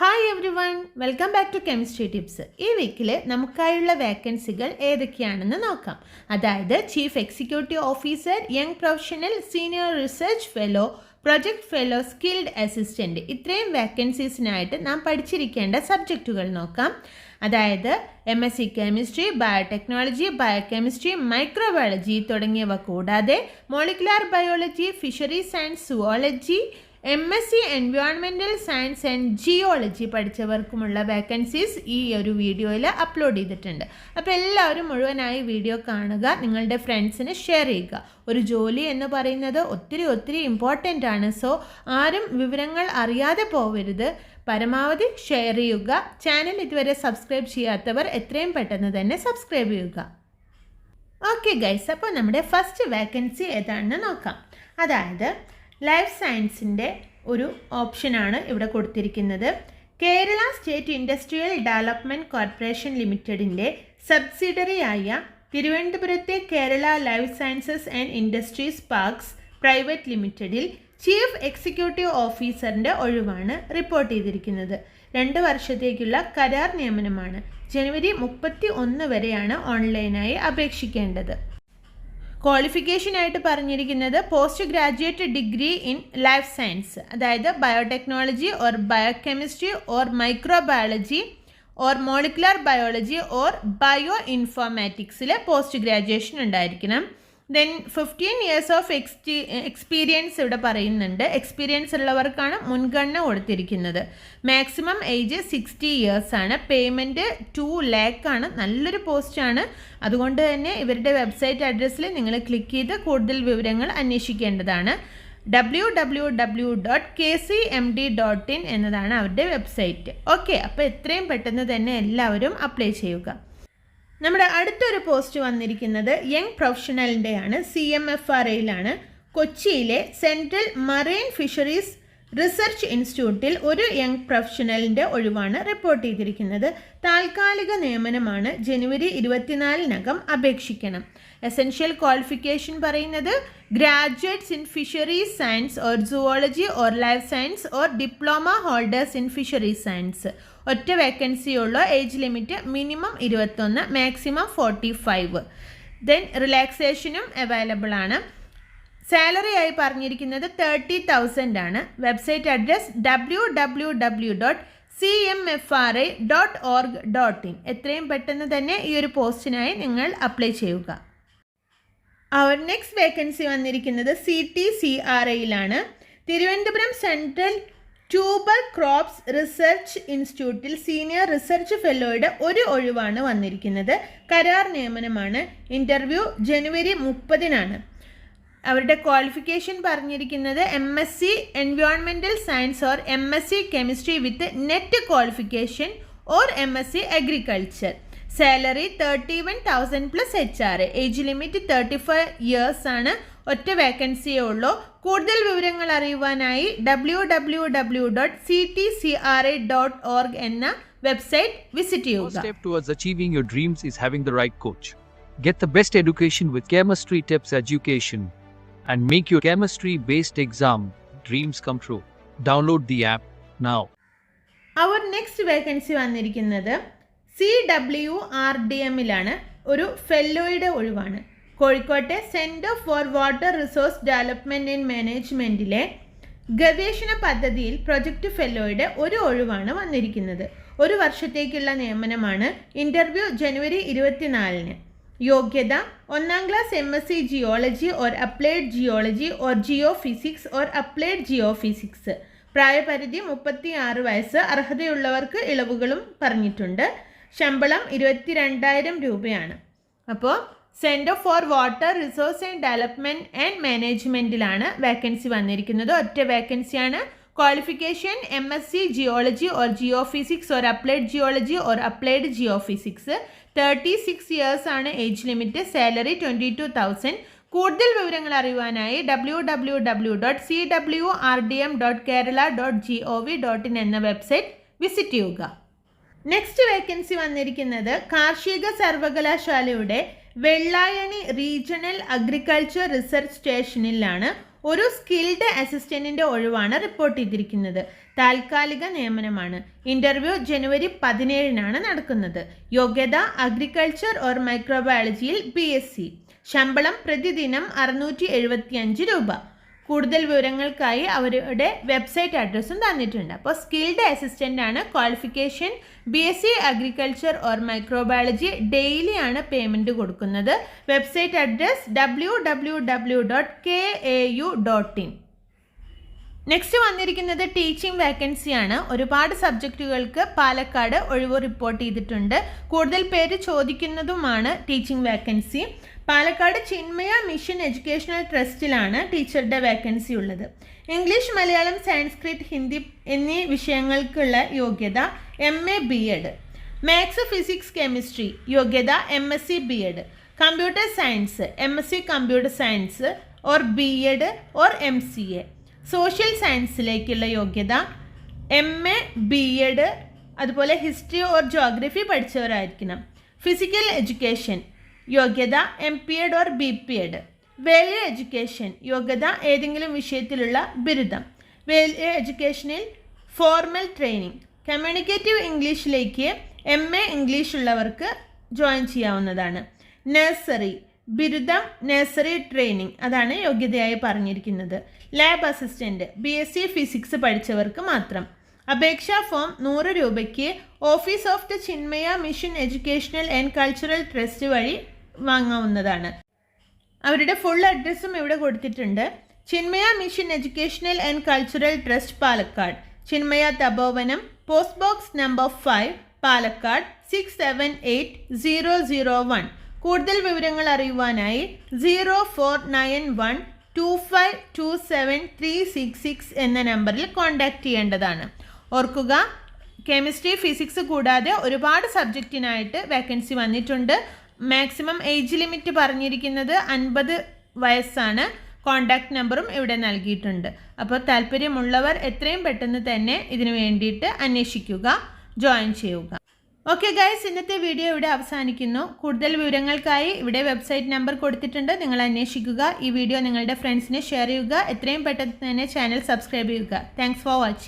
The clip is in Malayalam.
Hi everyone welcome back to chemistry tips ഈ വീക്കിൽ നമുക്കായുള്ള വേക്കൻസികൾ ഏതൊക്കെയാണെന്ന് നോക്കാം. അതായത് chief executive officer young professional senior research fellow project fellow skilled assistant ഇത്രയും വേക്കൻസീസിനായിട്ട് നാം പഠിച്ചിരിക്കേണ്ട സബ്ജക്റ്റുകൾ നോക്കാം. അതായത് M S C chemistry biotechnology biochemistry microbiology തുടങ്ങിയവ കൂടാതെ molecular biology fishery science zoology M S C എൻവയോൺമെന്റൽ science and geology പഠിച്ചവർക്കുമുള്ള വേക്കൻസീസ് ഈ ഒരു വീഡിയോയിൽ അപ്ലോഡ് ചെയ്തിട്ടുണ്ട്. അപ്പോൾ എല്ലാവരും മുഴുവനായി വീഡിയോ കാണുക നിങ്ങളുടെ ഫ്രണ്ട്സിന് ഷെയർ ചെയ്യുക. ഒരു ജോലി എന്ന് പറയുന്നത് ഒത്തിരി ഒത്തിരി ഇമ്പോർട്ടന്റ് ആണ്. സോ ആരും വിവരങ്ങൾ അറിയാതെ പോവരുത്. പരമാവധി ഷെയർ ചെയ്യുക. ചാനൽ ഇതുവരെ സബ്സ്ക്രൈബ് ചെയ്യാത്തവർ എത്രയും പെട്ടെന്ന് തന്നെ സബ്സ്ക്രൈബ് ചെയ്യുക. ഓക്കെ ഗൈസ് അപ്പോൾ നമ്മുടെ ഫസ്റ്റ് വേക്കൻസി ഏതാണെന്ന് നോക്കാം. അതായത് ലൈഫ് സയൻസിന്റെ ഒരു ഓപ്ഷനാണ് ഇവിടെ കൊടുത്തിരിക്കുന്നത്. Kerala state industrial development corporation ലിമിറ്റഡിന്റെ സബ്സിഡറിയായ തിരുവനന്തപുരത്തെ Kerala life sciences and industries parks private ലിമിറ്റഡിൽ ചീഫ് എക്സിക്യൂട്ടീവ് ഓഫീസറിന്റെ ഒഴിവാണ് റിപ്പോർട്ട് ചെയ്തിരിക്കുന്നത്. രണ്ട് വർഷത്തേക്കുള്ള കരാർ നിയമനമാണ് ജനുവരി മുപ്പത്തി ഒന്ന് വരെയാണ് ഓൺലൈനായി അപേക്ഷിക്കേണ്ടത്. ക്വാളിഫിക്കേഷനായിട്ട് പറഞ്ഞിരിക്കുന്നത് post graduate degree in life science അതായത് biotechnology or biochemistry or microbiology or molecular biology or bio ഇൻഫോർമാറ്റിക്സിൽ post graduation ഉണ്ടായിരിക്കണം. ദെൻ ഫിഫ്റ്റീൻ ഇയേഴ്സ് ഓഫ് എക്സ്റ്റി എക്സ്പീരിയൻസ് ഇവിടെ പറയുന്നുണ്ട്. എക്സ്പീരിയൻസ് ഉള്ളവർക്കാണ് മുൻഗണന കൊടുത്തിരിക്കുന്നത്. മാക്സിമം ഏജ് സിക്സ്റ്റി ഇയേഴ്സ് ആണ്. പേയ്മെന്റ് ടു ലാക്ക് ആണ്. നല്ലൊരു പോസ്റ്റാണ് അതുകൊണ്ട് തന്നെ ഇവരുടെ വെബ്സൈറ്റ് അഡ്രസ്സിൽ നിങ്ങൾ ക്ലിക്ക് ചെയ്ത് കൂടുതൽ വിവരങ്ങൾ അന്വേഷിക്കേണ്ടതാണ്. W W W dot K C M D dot in എന്നതാണ് അവരുടെ വെബ്സൈറ്റ് ഓക്കെ അപ്പോൾ എത്രയും പെട്ടെന്ന് തന്നെ എല്ലാവരും അപ്ലൈ ചെയ്യുക. നമ്മുടെ അടുത്തൊരു പോസ്റ്റ് വന്നിരിക്കുന്നത് യങ് പ്രൊഫഷണലിന്റെയാണ് സി എം എഫ് ആർ കൊച്ചിയിലെ സെൻട്രൽ മറൈൻ ഫിഷറീസ് റിസർച്ച് ഇൻസ്റ്റിറ്റ്യൂട്ടിൽ ഒരു യങ് പ്രൊഫഷണലിന്റെ ഒഴിവാണ് റിപ്പോർട്ട് ചെയ്തിരിക്കുന്നത്. താൽക്കാലിക നിയമനമാണ് ജനുവരി ഇരുപത്തിനാലിനകം അപേക്ഷിക്കണം. എസെൻഷ്യൽ ക്വാളിഫിക്കേഷൻ പറയുന്നത് graduates in fisheries science or zoology or life science or diploma holders in fisheries science. ഒറ്റ വേക്കൻസിയുള്ള ഏജ് ലിമിറ്റ് മിനിമം ഇരുപത്തൊന്ന് മാക്സിമം ഫോർട്ടി ഫൈവ് ദെൻ റിലാക്സേഷനും അവൈലബിൾ ആണ്. സാലറി ആയി പറഞ്ഞിരിക്കുന്നത് തേർട്ടി തൗസൻഡ് ആണ്. Website address W W W dot C M F R I dot org dot in എത്രയും പെട്ടെന്ന് തന്നെ ഈ ഒരു പോസ്റ്റിനായി നിങ്ങൾ അപ്ലൈ ചെയ്യുക. അവർ നെക്സ്റ്റ് വേക്കൻസി വന്നിരിക്കുന്നത് C T C R ഐയിലാണ് Thiruvananthapuram central tuber crops research ഇൻസ്റ്റിറ്റ്യൂട്ടിൽ സീനിയർ റിസർച്ച് ഫെല്ലോയുടെ ഒരു ഒഴിവാണ് വന്നിരിക്കുന്നത്. കരാർ നിയമനമാണ്. ഇന്റർവ്യൂ ജനുവരി മുപ്പതിനാണ്. അവരുടെ ക്വാളിഫിക്കേഷൻ പറഞ്ഞിരിക്കുന്നത് M S C എൻവയോൺമെന്റൽ science or M S C chemistry with NET qualification or M S C agriculture salary thirty one thousand plus H R age limit thirty five years ആണ്. ഒറ്റ വേക്കൻസിയേ ഉള്ളൂ. കൂടുതൽ വിവരങ്ങൾ അറിയുവാനായി W W W dot C T C R A dot org എന്ന വെബ്സൈറ്റ് വിസിറ്റ് ചെയ്യുക. Step towards achieving your dreams is having the right coach get the best education with chemistry Tips Education. And make your chemistry based exam. Dreams come true. Download the app now. അവർ നെക്സ്റ്റ് വേക്കൻസി വന്നിരിക്കുന്നത് സി ഡബ്ല്യു ആർ ഡി എമ്മിലാണ് ഒരു ഫെല്ലോയുടെ ഒഴിവാണ്. കോഴിക്കോട്ടെ centre for water resource development and മാനേജ്മെന്റിലെ ഗവേഷണ പദ്ധതിയിൽ പ്രൊജക്റ്റ് ഫെല്ലോയുടെ ഒരു ഒഴിവാണ് വന്നിരിക്കുന്നത്. ഒരു വർഷത്തേക്കുള്ള നിയമനമാണ്. ഇന്റർവ്യൂ ജനുവരി ഇരുപത്തിനാലിന്. യോഗ്യത. ഒന്നാം class M S C geology or applied geology or geophysics or applied geophysics പ്രായപരിധി മുപ്പത്തി ആറ് വയസ്സ്. അർഹതയുള്ളവർക്ക് ഇളവുകളും പറഞ്ഞിട്ടുണ്ട്. ശമ്പളം ഇരുപത്തി രണ്ടായിരം രൂപയാണ്. അപ്പോൾ centre for water resource and development and മാനേജ്മെന്റിലാണ് vacancy വന്നിരിക്കുന്നത്. ഒറ്റ വേക്കൻസിയാണ് qualification M S C geology or geophysics or applied geology or applied geophysics thirty six years ആണ് age limit salary twenty two thousand കൂടുതൽ വിവരങ്ങൾ അറിയുവാനായി W W W dot C W R D M dot Kerala dot G O V dot in എന്ന വെബ്സൈറ്റ് വിസിറ്റ് ചെയ്യുക. നെക്സ്റ്റ് വേക്കൻസി വന്നിരിക്കുന്നത് കാർഷിക സർവകലാശാലയുടെ വെള്ളായണി റീജിയണൽ അഗ്രികൾച്ചർ റിസർച്ച് സ്റ്റേഷനിലാണ് ഒരു സ്കിൽഡ് അസിസ്റ്റന്റിന്റെ ഒഴിവാണ് റിപ്പോർട്ട് ചെയ്തിരിക്കുന്നത്. താൽക്കാലിക നിയമനമാണ്. ഇന്റർവ്യൂ ജനുവരി പതിനേഴിനാണ് നടക്കുന്നത്. യോഗ്യത അഗ്രികൾച്ചർ ഓർ മൈക്രോബയോളജിയിൽ ബി ശമ്പളം പ്രതിദിനം അറുന്നൂറ്റി രൂപ. കൂടുതൽ വിവരങ്ങൾക്കായി അവരുടെ വെബ്സൈറ്റ് അഡ്രസ്സും തന്നിട്ടുണ്ട്. അപ്പോൾ സ്കിൽഡ് അസിസ്റ്റന്റ് ആണ് qualification B S C agriculture or microbiology daily ആണ് പേയ്മെന്റ് കൊടുക്കുന്നത്. Website address W W W dot K A U dot in next വന്നിരിക്കുന്നത് ടീച്ചിങ് വേക്കൻസിയാണ് ഒരുപാട് സബ്ജക്റ്റുകൾക്ക് പാലക്കാട് ഒഴിവ് റിപ്പോർട്ട് ചെയ്തിട്ടുണ്ട്. കൂടുതൽ പേര് ചോദിക്കുന്നതുമാണ് teaching vacancy Palakkad Chinmaya mission educational ട്രസ്റ്റിലാണ് ടീച്ചറുടെ വേക്കൻസി ഉള്ളത്. ഇംഗ്ലീഷ് മലയാളം സാൻസ്ക്രിറ്റ് ഹിന്ദി എന്നീ വിഷയങ്ങൾക്കുള്ള യോഗ്യത M A B Ed maths physics chemistry യോഗ്യത M S C B Ed computer science M S C computer science or B Ed or M C A social സയൻസിലേക്കുള്ള യോഗ്യത എം എ ബി എഡ് അതുപോലെ ഹിസ്റ്ററി ഓർ ജോഗ്രഫി പഠിച്ചവരായിരിക്കണം. ഫിസിക്കൽ എഡ്യൂക്കേഷൻ യോഗ്യത M P Ed or B P Ed value education യോഗ്യത ഏതെങ്കിലും വിഷയത്തിലുള്ള ബിരുദം. വേലിയ എഡ്യൂക്കേഷനിൽ ഫോർമൽ ട്രെയിനിങ് കമ്മ്യൂണിക്കേറ്റീവ് ഇംഗ്ലീഷിലേക്ക് എം എ ഇംഗ്ലീഷ് ഉള്ളവർക്ക് ജോയിൻ ചെയ്യാവുന്നതാണ്. നഴ്സറി ബിരുദം നഴ്സറി ട്രെയിനിങ് അതാണ് യോഗ്യതയായി പറഞ്ഞിരിക്കുന്നത്. Lab assistant B S C physics പഠിച്ചവർക്ക് മാത്രം. അപേക്ഷാ ഫോം നൂറ് രൂപയ്ക്ക് office of the Chinmaya mission educational and cultural trust വഴി വാങ്ങാവുന്നതാണ്. അവരുടെ ഫുൾ അഡ്രസ്സും ഇവിടെ കൊടുത്തിട്ടുണ്ട്. Chinmaya mission educational and cultural trust Palakkad. Chinmaya Tapovanam post box number five Palakkad six seven eight zero zero one കൂടുതൽ വിവരങ്ങൾ അറിയുവാനായി zero four nine one two five two seven three six six എന്ന നമ്പറിൽ കോൺടാക്റ്റ് ചെയ്യേണ്ടതാണ്. ഓർക്കുക കെമിസ്ട്രി ഫിസിക്സ് കൂടാതെ ഒരുപാട് സബ്ജക്റ്റിനായിട്ട് വേക്കൻസി വന്നിട്ടുണ്ട്. മാക്സിമം ഏജ് ലിമിറ്റ് പറഞ്ഞിരിക്കുന്നത് അൻപത് വയസ്സാണ്. കോണ്ടാക്ട് നമ്പറും ഇവിടെ നൽകിയിട്ടുണ്ട്. അപ്പോൾ താല്പര്യമുള്ളവർ എത്രയും പെട്ടെന്ന് തന്നെ ഇതിനു വേണ്ടിയിട്ട് അന്വേഷിക്കുക ജോയിൻ ചെയ്യുക. ഓക്കെ ഗൈസ് ഇന്നത്തെ വീഡിയോ ഇവിടെ അവസാനിക്കുന്നു. കൂടുതൽ വിവരങ്ങൾക്കായി ഇവിടെ വെബ്സൈറ്റ് നമ്പർ കൊടുത്തിട്ടുണ്ട്. നിങ്ങൾ അന്വേഷിക്കുക. ഈ വീഡിയോ നിങ്ങളുടെ ഫ്രണ്ട്സിനെ ഷെയർ ചെയ്യുക. എത്രയും പെട്ടെന്ന് തന്നെ ചാനൽ സബ്സ്ക്രൈബ് ചെയ്യുക. Thanks for watching